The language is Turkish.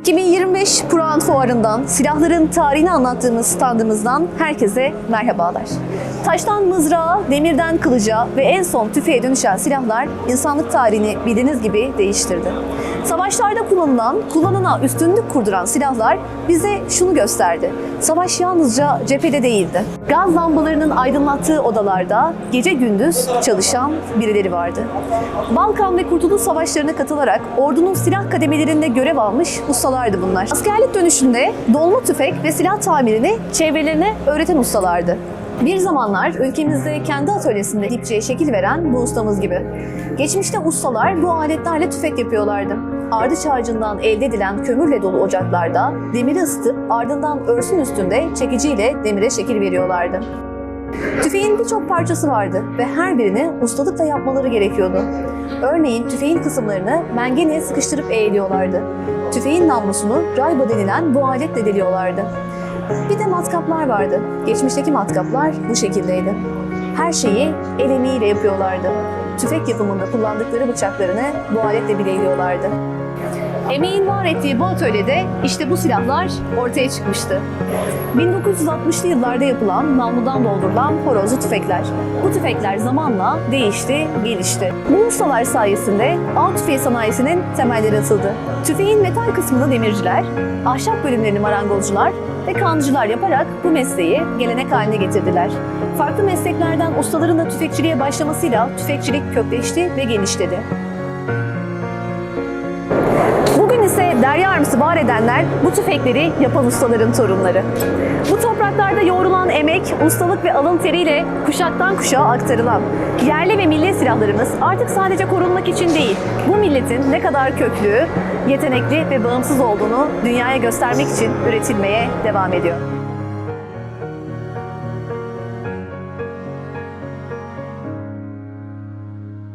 2025 Kur'an Fuarı'ndan, silahların tarihini anlattığımız standımızdan herkese merhabalar. Taştan mızrağa, demirden kılıca ve en son tüfeğe dönüşen silahlar insanlık tarihini bildiğiniz gibi değiştirdi. Savaşlarda kullanılan, kullanana üstünlük kurduran silahlar bize şunu gösterdi. Savaş yalnızca cephede değildi. Gaz lambalarının aydınlattığı odalarda gece gündüz çalışan birileri vardı. Balkan ve Kurtuluş Savaşları'na katılarak ordunun silah kademelerinde görev almış ustalardı bunlar. Askerlik dönüşünde dolma tüfek ve silah tamirini çevrelerine öğreten ustalardı. Bir zamanlar ülkemizde kendi atölyesinde dipçiye şekil veren bu ustamız gibi. Geçmişte ustalar bu aletlerle tüfek yapıyorlardı. Ardıç ağacından elde edilen kömürle dolu ocaklarda demiri ısıtıp ardından örsün üstünde çekiciyle demire şekil veriyorlardı. Tüfeğin birçok parçası vardı ve her birini ustalıkla yapmaları gerekiyordu. Örneğin tüfeğin kısımlarını mengeneye sıkıştırıp eğiliyorlardı. Tüfeğin namlusunu rayba denilen bu aletle deliyorlardı. Bir de matkaplar vardı. Geçmişteki matkaplar bu şekildeydi. Her şeyi el emeğiyle yapıyorlardı. Tüfek yapımında kullandıkları bıçaklarını bu aletle bileyliyorlardı. Emeğin var ettiği bu atölyede işte bu silahlar ortaya çıkmıştı. 1960'lı yıllarda yapılan namludan doldurulan horozlu tüfekler. Bu tüfekler zamanla değişti, gelişti. Bu ustalar sayesinde av tüfeği sanayisinin temelleri atıldı. Tüfeğin metal kısmını demirciler, ahşap bölümlerini marangozcular ve kandıcılar yaparak bu mesleği gelenek haline getirdiler. Farklı mesleklerden ustaların da tüfekçiliğe başlamasıyla tüfekçilik kökleşti ve genişledi. İse derya armısı var edenler bu tüfekleri yapan ustaların torunları. Bu topraklarda yoğrulan emek, ustalık ve alın teriyle kuşaktan kuşağa aktarılan yerli ve milli silahlarımız artık sadece korunmak için değil, bu milletin ne kadar köklü, yetenekli ve bağımsız olduğunu dünyaya göstermek için üretilmeye devam ediyor.